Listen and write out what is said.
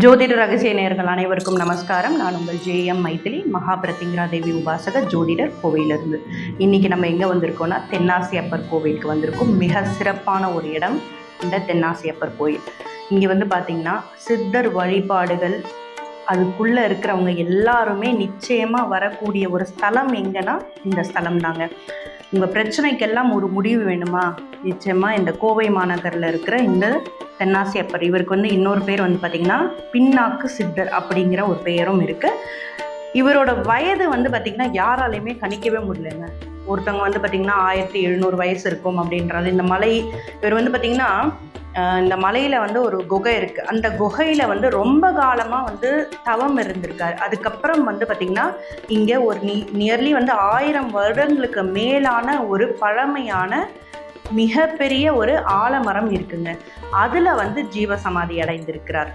ஜோதிட ரகசிய நேர்கள் அனைவருக்கும் நமஸ்காரம். நான் உங்கள் ஜேஎம் மைத்திலி மகாபிரத்திங்கரா தேவி உபாசக ஜோதிடர் கோவிலிருந்து. இன்னைக்கு நம்ம எங்கே வந்திருக்கோம்னா தென்னாசி அப்பர் கோவிலுக்கு வந்திருக்கோம். மிக சிறப்பான ஒரு இடம் இந்த தென்னாசி அப்பர் கோயில். இங்கே வந்து பார்த்திங்கன்னா சித்தர் வழிபாடுகள் அதுக்குள்ளே இருக்கிறவங்க எல்லாருமே நிச்சயமாக வரக்கூடிய ஒரு ஸ்தலம் எங்கன்னா இந்த ஸ்தலம் தாங்க உங்கள் பிரச்சனைக்கெல்லாம் ஒரு முடிவு வேணுமா? நிச்சயமாக இந்த கோவை மாநகரில் இருக்கிற இந்த தென்னாசி அப்பர். இவருக்கு வந்து இன்னொரு பேர் வந்து பார்த்திங்கன்னா பின்னாக்கு சித்தர் அப்படிங்கிற ஒரு பெயரும் இருக்குது இவரோட வயது வந்து பார்த்திங்கன்னா யாராலையுமே கணிக்கவே முடியலங்க. ஒருத்தவங்க வந்து பார்த்திங்கன்னா ஆயிரத்தி எழுநூறு வயசு இருக்கும் அப்படின்றது இந்த மலை இவர் வந்து பார்த்திங்கன்னா இந்த மலையில் வந்து ஒரு குகை இருக்குது அந்த குகையில் வந்து ரொம்ப காலமாக வந்து தவம் இருந்திருக்கார். அதுக்கப்புறம் வந்து பார்த்திங்கன்னா இங்கே ஒரு நி நியர்லி வந்து ஆயிரம் வருடங்களுக்கு மேலான ஒரு பழமையான மிகப்பெரிய ஒரு ஆலமரம் இருக்குங்க. அதில் வந்து ஜீவசமாதி அடைந்திருக்கிறார்.